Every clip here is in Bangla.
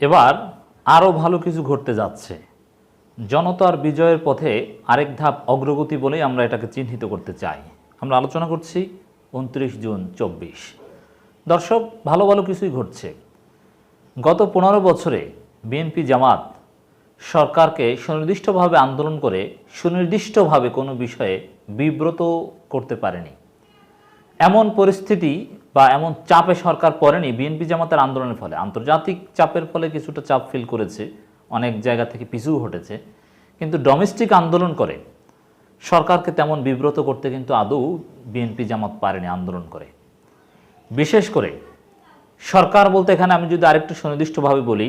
এবার আরও ভালো কিছু ঘটতে যাচ্ছে। জনতার বিজয়ের পথে আরেক ধাপ অগ্রগতি বলেই আমরা এটাকে চিহ্নিত করতে চাই। আমরা আলোচনা করছি উনত্রিশ জুন চব্বিশ। দর্শক, ভালো ভালো কিছুই ঘটছে। গত পনেরো বছরে বিএনপি জামাত সরকারকে সুনির্দিষ্টভাবে আন্দোলন করে সুনির্দিষ্টভাবে কোনো বিষয়ে বিব্রত করতে পারেনি। এমন পরিস্থিতি বা এমন চাপে সরকার পড়েনি, বিএনপি জামাতের আন্দোলনের ফলে। আন্তর্জাতিক চাপের ফলে কিছুটা চাপ ফিল করেছে, অনেক জায়গা থেকে পিছু হটেছে। কিন্তু ডোমেস্টিক আন্দোলন করে, সরকারকে তেমন বিব্রত করতে কিন্তু আদৌ বিএনপি জামাত পারেনি আন্দোলন করে। বিশেষ করে, সরকার বলতে এখানে আমি যদি আরেকটু সুনির্দিষ্টভাবে বলি,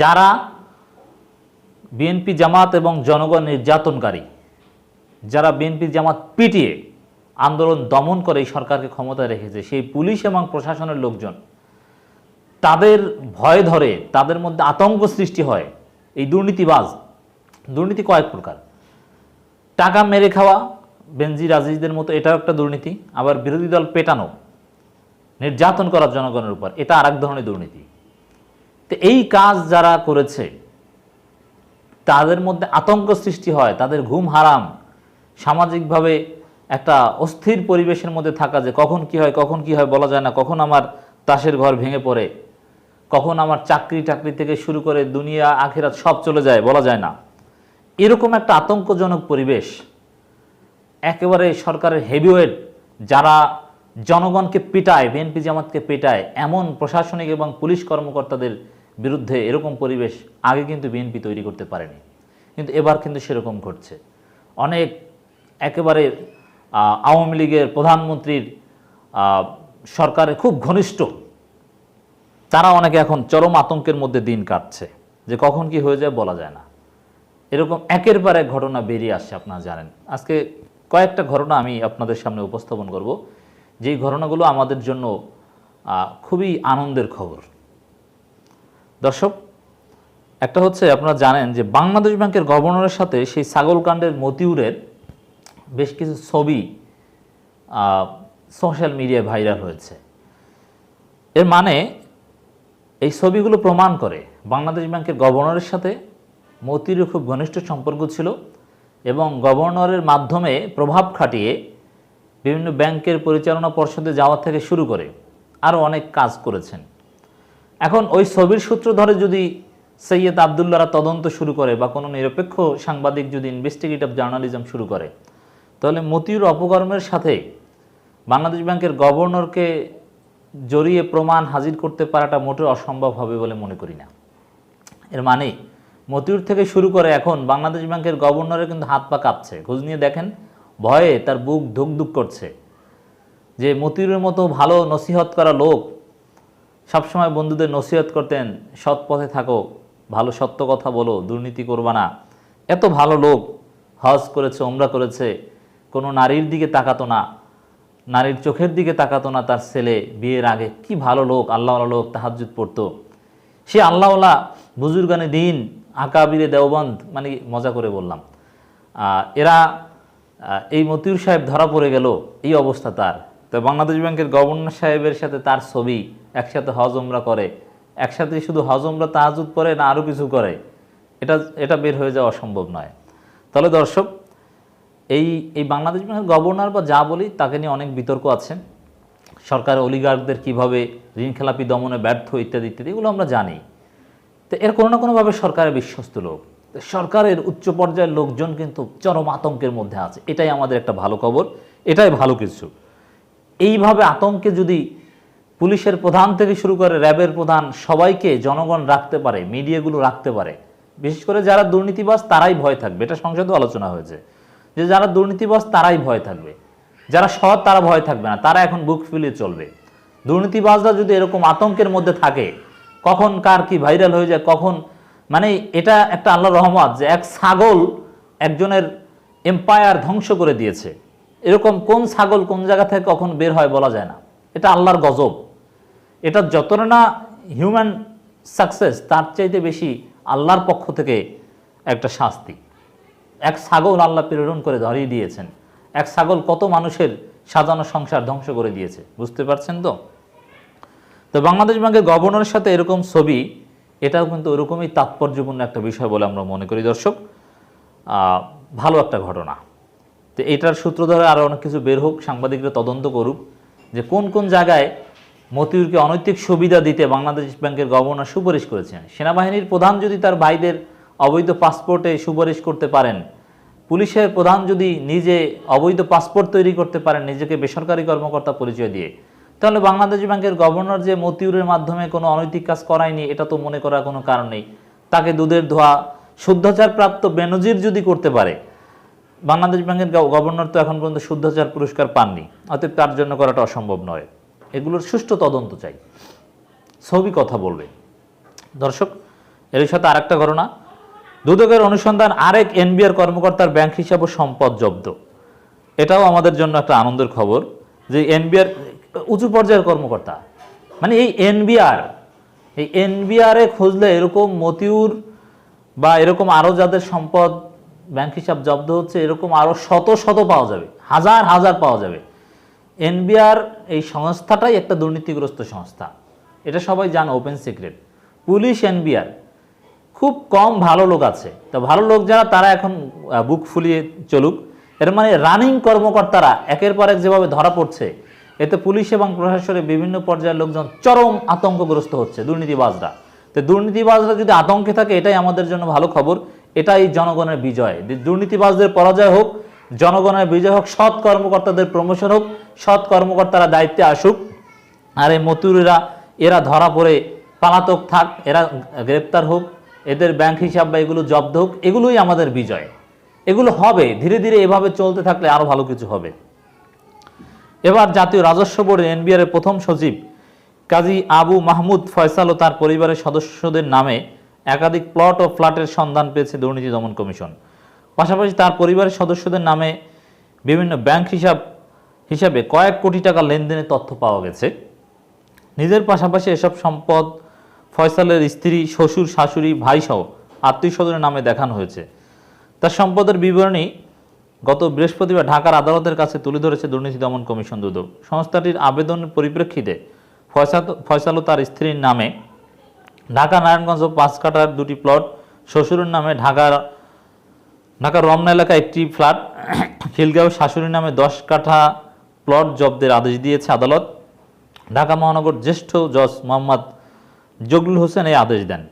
যারা বিএনপি জামাত এবং জনগণ নির্যাতনকারী, যারা বিএনপি জামাত পিটিয়ে আন্দোলন দমন করে এই সরকারকে ক্ষমতায় রেখেছে। সেই পুলিশ এবং প্রশাসনের লোকজন তাদের ভয় ধরে, তাদের মধ্যে আতঙ্ক সৃষ্টি হয় এই দুর্নীতিবাজ, দুর্নীতি কয়েক প্রকার। টাকা মেরে খাওয়া, বেনজির আজিজদের মতো এটাও একটা দুর্নীতি, আবার বিরোধী দল পেটানো, নির্যাতন করার জনগণের উপর, এটা আর এক ধরনের দুর্নীতি। তো এই কাজ যারা করেছে, তাদের মধ্যে আতঙ্ক সৃষ্টি হয়, তাদের ঘুম হারাম, সামাজিকভাবে একটা অস্থির পরিবেশের মধ্যে থাকা যে কখন কি হয়, কখন কি হয় বলা যায় না। কখন আমার তাসের ঘর ভেঙে পড়ে, কখন আমার চাকরি টাকরি থেকে শুরু করে দুনিয়া, আখেরাত সব চলে যায় বলা যায় না। এরকম একটা আতঙ্কজনক পরিবেশ, একেবারে সরকারের হেভিওয়েট যারা জনগণকে পিটায় বিএনপি জামাতকে পিটায়, এমন প্রশাসনিক এবং পুলিশ কর্মকর্তাদের বিরুদ্ধে এরকম পরিবেশ আগে কিন্তু বিএনপি তৈরি করতে পারেনি। কিন্তু এবার কিন্তু সেরকম ঘটছে। অনেক একেবারে আওয়ামী লীগের প্রধানমন্ত্রীর সরকারের খুব ঘনিষ্ঠ। তারা অনেকে এখন চরম আতঙ্কের মধ্যে দিন কাটছে যে কখন কি হয়ে যায় বলা যায় না। এরকম একের পর এক ঘটনা বেরিয়ে আসছে, আপনারা জানেন। আজকে কয়েকটা ঘটনা আমি আপনাদের সামনে উপস্থাপন করব। যেই ঘটনাগুলো আমাদের জন্য খুবই আনন্দের খবর। দর্শক, একটা হচ্ছে আপনারা জানেন যে বাংলাদেশ ব্যাংকের গভর্নরের সাথে সেই ছাগলকাণ্ডের মতিউরের বেশ কিছু ছবি সোশ্যাল মিডিয়ায় ভাইরাল হয়েছে। এর মানে এই ছবিগুলো প্রমাণ করে বাংলাদেশ ব্যাংকের গভর্নরের সাথে মতিরও খুব ঘনিষ্ঠ সম্পর্ক ছিল এবং গভর্নরের মাধ্যমে প্রভাব খাটিয়ে বিভিন্ন ব্যাংকের পরিচালনা পর্ষদে যাওয়া থেকে শুরু করে আরও অনেক কাজ করেছেন। এখন ওই ছবির সূত্র ধরে যদি সৈয়দ আবদুল্লাহরা তদন্ত শুরু করে বা কোনো নিরপেক্ষ সাংবাদিক যদি ইনভেস্টিগেটিভ জার্নালিজম শুরু করে তাহলে মতিউর অপকর্মের সাথে বাংলাদেশ ব্যাংকের গভর্নরকে জড়িয়ে প্রমাণ হাজির করতে পারাটা মোটেও অসম্ভব হবে বলে মনে করি না। এর মানে মতিউর থেকে শুরু করে এখন বাংলাদেশ ব্যাংকের গভর্নরের কিন্তু হাত পা কাঁপছে। খোঁজ নিয়ে দেখেন, ভয়ে তার বুক ধুক ধুক করছে। যে মতিউরের মতো ভালো নসিহত করা লোক সবসময় বন্ধুদের নসিহত করতেন, সৎ পথে থাকো, ভালো সত্য কথা বলো, দুর্নীতি করবা না। এত ভালো লোক হজ করেছে ওমরা করেছে কোনো নারীর দিকে তাকাতো না, নারীর চোখের দিকে তাকাতো না তার ছেলে বিয়ের আগে। কি ভালো লোক, আল্লাহওয়ালা লোক তাহাজুদ পড়তো। সে আল্লাহওয়ালা বুজুর্গানে দিন, আকাবিরে দেওবন্দ মানে মজা করে বললাম। এরা এই মতিউর সাহেব ধরা পড়ে গেল, এই অবস্থা তার। তো বাংলাদেশ ব্যাংকের গভর্নর সাহেবের সাথে তার ছবি একসাথে হজ ওমরা করে। একসাথে শুধু হজমরা তাহাজুদ পড়ে না আরও কিছু করে। এটা এটা বের হয়ে যাওয়া সম্ভব নয়। তাহলে দর্শক এই এই বাংলাদেশ ব্যাংকের গভর্নর বা যা বলি, তাকে নিয়ে অনেক বিতর্ক আছে। সরকার অলিগার্কদের কীভাবে ঋণ খেলাপি দমনে ব্যর্থ ইত্যাদি ইত্যাদি, এগুলো আমরা জানি। তো এর কোনো না কোনোভাবে সরকারের বিশ্বস্ত লোক। সরকারের উচ্চ পর্যায়ের লোকজন কিন্তু চরম আতঙ্কের মধ্যে আছে। এটাই আমাদের একটা ভালো খবর। এটাই ভালো কিছু। এইভাবে আতঙ্কে যদি পুলিশের প্রধান থেকে শুরু করে র্যাবের প্রধান সবাইকে জনগণ রাখতে পারে, মিডিয়াগুলো রাখতে পারে, বিশেষ করে যারা দুর্নীতিবাজ, তারাই ভয় থাকবে। এটা সংসদে আলোচনা হয়েছে। যে যারা দুর্নীতিবাজ তারাই ভয় থাকবে। যারা সৎ তারা ভয় থাকবে না, তারা এখন বুক ফিলিয়ে চলবে। দুর্নীতিবাজরা যদি এরকম আতঙ্কের মধ্যে থাকে, কখন কার কি ভাইরাল হয়ে যায়, কখন মানে এটা একটা আল্লাহ রহমত যে এক ছাগল একজনের এম্পায়ার ধ্বংস করে দিয়েছে। এরকম কোন ছাগল কোন জায়গা থেকে কখন বের হয় বলা যায় না। এটা আল্লাহর গজব। এটা যতটা না হিউম্যান সাকসেস তার চাইতে বেশি আল্লাহর পক্ষ থেকে একটা শাস্তি। এক ছাগল আল্লাহ প্রেরণ করে ধরিয়ে দিয়েছেন। এক ছাগল কত মানুষের সাজানো সংসার ধ্বংস করে দিয়েছে, বুঝতে পারছেন তো? তো বাংলাদেশ ব্যাংকের গভর্নরের সাথে এরকম ছবি, এটাও কিন্তু ওরকমই তাৎপর্যপূর্ণ একটা বিষয় বলে আমরা মনে করি দর্শক। ভালো একটা ঘটনা। তো এটার সূত্র ধরে আরও অনেক কিছু বের হোক, সাংবাদিকরা তদন্ত করুক যে কোন কোন জায়গায় মতিউরকে অনৈতিক সুবিধা দিতে বাংলাদেশ ব্যাংকের গভর্নর সুপারিশ করেছেন। সেনাবাহিনীর প্রধান যদি তার ভাইদের অবৈধ পাসপোর্টে সুপারিশ করতে পারেন। পুলিশের প্রধান যদি নিজে অবৈধ পাসপোর্ট তৈরি করতে পারেন, নিজেকে বেসরকারি কর্মকর্তা পরিচয় দিয়ে। তাহলে বাংলাদেশ ব্যাংকের গভর্নর যে মতিউরের মাধ্যমে কোনো অনৈতিক কাজ করায়নি, এটা তো মনে করার কোনো কারণ নেই। তাকে দুধের ধোয়া শুদ্ধাচার প্রাপ্ত বেনজির যদি করতে পারে, বাংলাদেশ ব্যাংকের গভর্নর তো এখন পর্যন্ত শুদ্ধাচার পুরস্কার পাননি। অতএব তার জন্য করাটা অসম্ভব নয়। এগুলোর সুষ্ঠু তদন্ত চাই। ছবি কথা বলবে। দর্শক এর সাথে আরেকটা ঘটনা। দুদকের অনুসন্ধান আরেক এনবিআর কর্মকর্তার ব্যাংক হিসাব ও সম্পদ জব্দ। এটাও আমাদের জন্য একটা আনন্দের খবর যে এনবিআর উঁচু পর্যায়ের কর্মকর্তা। মানে এই এনবিআর, এই এনবিআরে খুঁজলে এরকম মতিউর বা এরকম আরও যাদের সম্পদ ব্যাংক হিসাব জব্দ হচ্ছে, এরকম আরও শত শত পাওয়া যাবে, হাজার হাজার পাওয়া যাবে। এনবিআর এই সংস্থাটাই একটা দুর্নীতিগ্রস্ত সংস্থা। এটা সবাই জানে, ওপেন সিক্রেট। পুলিশ এনবিআর খুব কম ভালো লোক আছে। তো ভালো লোক যারা, তারা এখন বুক ফুলিয়ে চলুক। এর মানে রানিং কর্মকর্তারা একের পর এক যেভাবে ধরা পড়ছে, এতে পুলিশ এবং প্রশাসনের বিভিন্ন পর্যায়ের লোকজন চরম আতঙ্কগ্রস্ত হচ্ছে, দুর্নীতিবাজরা। তো দুর্নীতিবাজরা যদি আতঙ্কে থাকে, এটাই আমাদের জন্য ভালো খবর, এটাই জনগণের বিজয়। দুর্নীতিবাজদের পরাজয় হোক, জনগণের বিজয় হোক, সৎ কর্মকর্তাদের প্রমোশন হোক, সৎ কর্মকর্তারা দায়িত্বে আসুক, আর এই মতুরেরা, এরা ধরা পড়ে, পালাতক থাক, এরা গ্রেপ্তার হোক এদের ব্যাংক হিসাব বা এগুলো জব্দ হোক, এগুলোই আমাদের বিজয়। এগুলো হবে, ধীরে ধীরে এভাবে চলতে থাকলে আরও ভালো কিছু হবে। এবার জাতীয় রাজস্ব বোর্ডের এনবিআর এর প্রথম সচিব কাজী আবু মাহমুদ ফয়সাল ও তার পরিবারের সদস্যদের নামে একাধিক প্লট ও ফ্ল্যাটের সন্ধান পেয়েছে দুর্নীতি দমন কমিশন। পাশাপাশি তার পরিবারের সদস্যদের নামে বিভিন্ন ব্যাংক হিসাব, হিসাবে কয়েক কোটি টাকা লেনদেনের তথ্য পাওয়া গেছে। নিজের পাশাপাশি এসব সম্পদ ফয়সালের স্ত্রী, শ্বশুর, শাশুড়ি, ভাইসহ আত্মীয় স্বজনের নামে দেখানো হয়েছে। তার সম্পদের বিবরণী গত বৃহস্পতিবার ঢাকার আদালতের কাছে তুলে ধরেছে দুর্নীতি দমন কমিশন দুদক। সংস্থাটির আবেদনের পরিপ্রেক্ষিতে ফয়সাল ফয়সাল তার স্ত্রীর নামে ঢাকা নারায়ণগঞ্জ ও পাঁচ কাটার দুটি প্লট, শ্বশুরের নামে ঢাকার ঢাকার রমনা এলাকা একটি ফ্ল্যাট খিলগাঁও শাশুড়ির নামে দশ কাঠা প্লট জব্দের আদেশ দিয়েছে আদালত। ঢাকা মহানগর জ্যেষ্ঠ জজ মোহাম্মদ জগলুল হোসেন এই আদেশ দেন।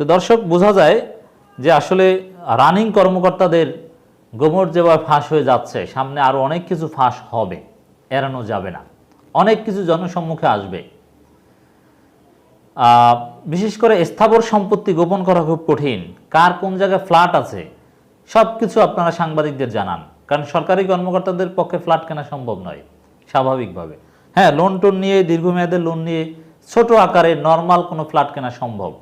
তো দর্শক, বোঝা যায় যে আসলে রানিং কর্মকর্তাদের গোমর যেভাবে ফাঁস হয়ে যাচ্ছে, সামনে আরও অনেক কিছু ফাঁস হবে, এড়ানো যাবে না। অনেক কিছু জনসম্মুখে আসবে। বিশেষ করে স্থাবর সম্পত্তি গোপন করা খুব কঠিন। কার কোন জায়গায় ফ্ল্যাট আছে সব কিছু আপনারা সাংবাদিকদের জানান। কারণ সরকারি কর্মকর্তাদের পক্ষে ফ্ল্যাট কেনা সম্ভব নয়, স্বাভাবিকভাবে। হ্যাঁ লোন টোন নিয়ে দীর্ঘমেয়াদের লোন নিয়ে ছোট আকারে নর্মাল কোনো ফ্ল্যাট কেনা সম্ভব।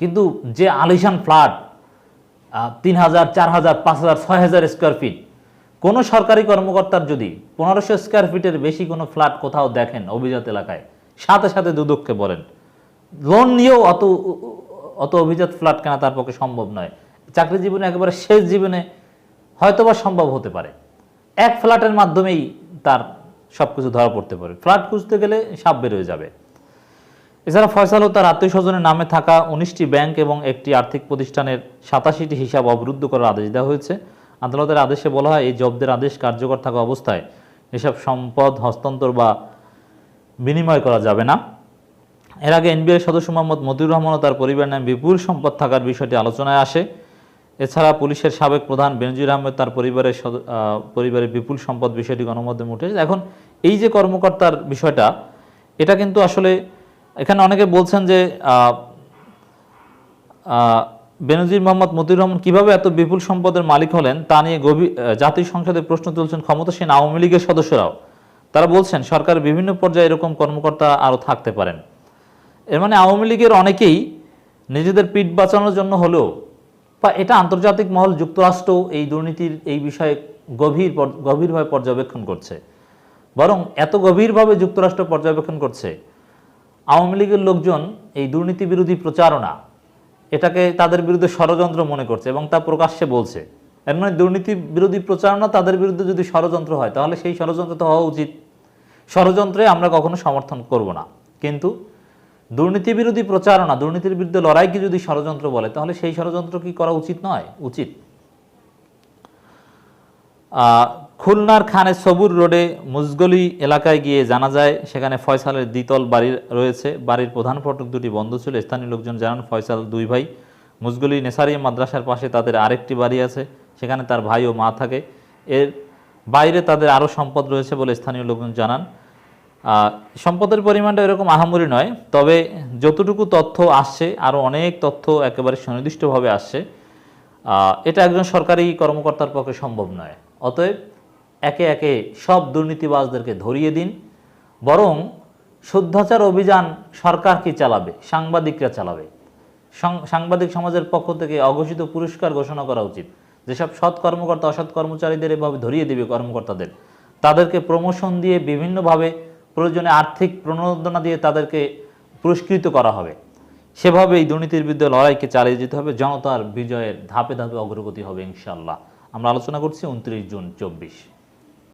কিন্তু যে আলিশান ফ্ল্যাট তিন হাজার চার হাজার পাঁচ হাজার ছয় হাজার স্কোয়ার ফিট কোনো সরকারি কর্মকর্তার যদি পনেরোশো স্কোয়ার ফিটের বেশি কোনো ফ্ল্যাট কোথাও দেখেন অভিজাত এলাকায়, সাথে সাথে দুদককে বলেন। লোন নিয়েও অত অত অভিজাত ফ্ল্যাট কেনা তার পক্ষে সম্ভব নয়। চাকরি জীবনে একেবারে শেষ জীবনে হয়তোবা সম্ভব হতে পারে। এক ফ্ল্যাটের মাধ্যমেই তার সব কিছু ধরা পড়তে পারে। ফ্ল্যাট খুঁজতে গেলে সাপ বেরোয় যাবে। এছাড়া ফয়সাল ও তার আত্মীয় স্বজনের নামে থাকা উনিশটি ব্যাংক এবং একটি আর্থিক প্রতিষ্ঠানের সাতাশিটি হিসাব অবরুদ্ধ করার আদেশ দেওয়া হয়েছে। আদালতের আদেশে বলা হয়, এই জব্দের আদেশ কার্যকর থাকা অবস্থায় এসব সম্পদ, হস্তান্তর বা বিনিময় করা যাবে না। এর আগে এনবিআই সদস্য মোহাম্মদ মতিউর রহমান ও তার পরিবারের নামে বিপুল সম্পদ থাকার বিষয়টি আলোচনায় আসে। এছাড়া পুলিশের সাবেক প্রধান বেনজির আহমেদ তার পরিবারের পরিবারের বিপুল সম্পদ বিষয়টি গণমাধ্যমে উঠেছে এখন এই যে কর্মকর্তার বিষয়টা, এটা কিন্তু আসলে এখানে অনেকে বলছেন যে বেনজির মোহাম্মদ মতিউর রহমান কীভাবে এত বিপুল সম্পদের মালিক হলেন তা নিয়ে গভীর জাতীয় সংসদে প্রশ্ন তুলছেন ক্ষমতাসীন আওয়ামী লীগের সদস্যরাও। তারা বলছেন সরকারের বিভিন্ন পর্যায়ে এরকম কর্মকর্তা আরও থাকতে পারেন। এর মানে আওয়ামী লীগের অনেকেই নিজেদের পিঠ বাঁচানোর জন্য হলেও বা এটা আন্তর্জাতিক মহল যুক্তরাষ্ট্র এই দুর্নীতির এই বিষয়ে গভীর গভীরভাবে পর্যবেক্ষণ করছে। বরং এত গভীরভাবে যুক্তরাষ্ট্র পর্যবেক্ষণ করছে আওয়ামী লীগের লোকজন এই দুর্নীতি বিরোধী প্রচারণা এটাকে তাদের বিরুদ্ধে ষড়যন্ত্র মনে করছে এবং তা প্রকাশ্যে বলছে। এর মানে দুর্নীতি বিরোধী প্রচারণা তাদের বিরুদ্ধে যদি ষড়যন্ত্র হয়, তাহলে সেই ষড়যন্ত্র তো হওয়া উচিত। ষড়যন্ত্রে আমরা কখনো সমর্থন করব না। কিন্তু দুর্নীতি বিরোধী প্রচারণা, দুর্নীতির বিরুদ্ধে লড়াইকে যদি ষড়যন্ত্র বলে, তাহলে সেই ষড়যন্ত্র কি করা উচিত নয়? উচিত। খুলনার খানে সবুর রোডে মুজগলি এলাকায় গিয়ে জানা যায়, সেখানে ফয়সালের দ্বিতল বাড়ি রয়েছে। বাড়ির প্রধান ফটক দুটি বন্ধ ছিল। স্থানীয় লোকজন জানান, ফয়সাল দুই ভাই মুজগলি নেসারিয়া মাদ্রাসার পাশে তাদের আরেকটি বাড়ি আছে, সেখানে তার ভাই ও মা থাকে। এর বাইরে তাদের আরও সম্পদ রয়েছে বলে স্থানীয় লোকজন জানান। সম্পদের পরিমাণটা এরকম আহামরি নয়, তবে যতটুকু তথ্য আসছে, আরও অনেক তথ্য একেবারে সুনির্দিষ্টভাবে আসছে। এটা একজন সরকারি কর্মকর্তার পক্ষে সম্ভব নয়। অতএব একে একে সব দুর্নীতিবাজদেরকে ধরিয়ে দিন, বরং শুদ্ধাচার অভিযান সরকার কি চালাবে? সাংবাদিকরা চালাবে। সাংবাদিক সমাজের পক্ষ থেকে অঘোষিত পুরস্কার ঘোষণা করা উচিত। যেসব সৎ কর্মকর্তা, অসৎ কর্মচারীদের এভাবে ধরিয়ে দিবে কর্মকর্তাদের, তাদেরকে প্রমোশন দিয়ে বিভিন্নভাবে প্রয়োজনে আর্থিক প্রণোদনা দিয়ে তাদেরকে পুরস্কৃত করা হবে। সেভাবে এই দুর্নীতির বিরুদ্ধে লড়াইকে চালিয়ে যেতে হবে। জনতার বিজয়ের ধাপে ধাপে অগ্রগতি হবে ইনশাল্লাহ আমরা আলোচনা করছি উনত্রিশ জুন চব্বিশ।